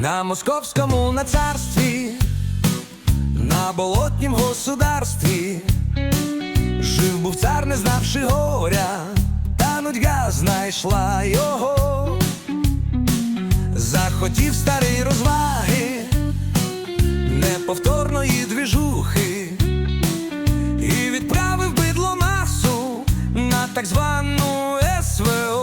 На московському на царстві, на болотнім государстві, жив був цар, не знавши горя, та нудьга знайшла його, захотів старий розваги, неповторної двіжухи, і відправив бидло масу на так звану СВО.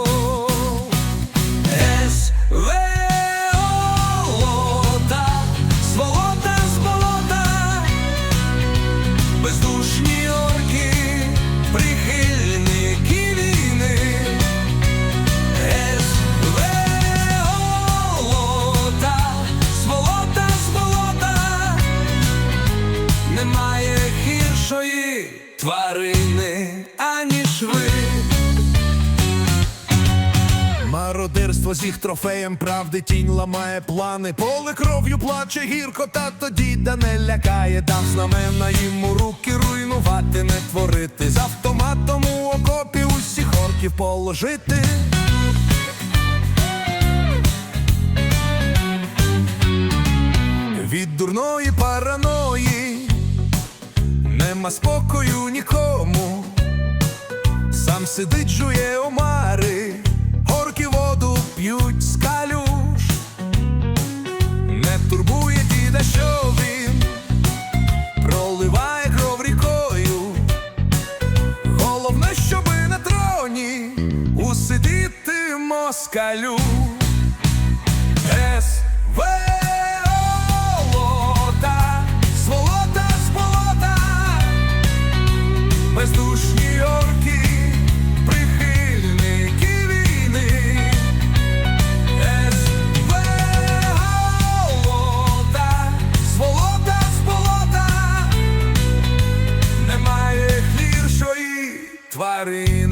Тварини, аніж ви. Мародерство з їх трофеєм правди тінь ламає плани. Поле кров'ю плаче гірко, та тоді да не лякає. Дав знамена їм у руки руйнувати, не творити. З автоматом у окопі усіх орків положити. Від дурної параної нема спокою нікому. Сам сидить, жує омари, горки воду п'ють з калюш. Не турбує діда, що він проливає кров рікою. Головне, щоби на троні усидіти москалю. СВО-лота, тварини, аніж ви.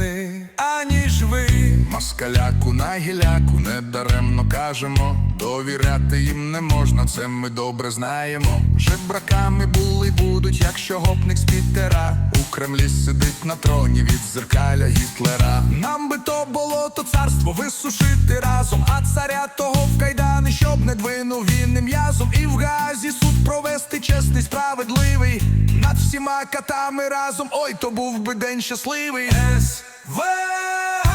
Москаляку на гіляку недаремно кажемо, довіряти їм не можна, це ми добре знаємо. Жебраками були будуть, якщо гопник з Пітера у Кремлі сидить на троні від зеркаля Гітлера. Нам би то болото царство висушити разом, а царя того в кайдани, щоб не двинув він м'язом, і в газі суд провести чесний, справедливий над всіма катами разом. Ой, то був би день щасливий. СВО-лота,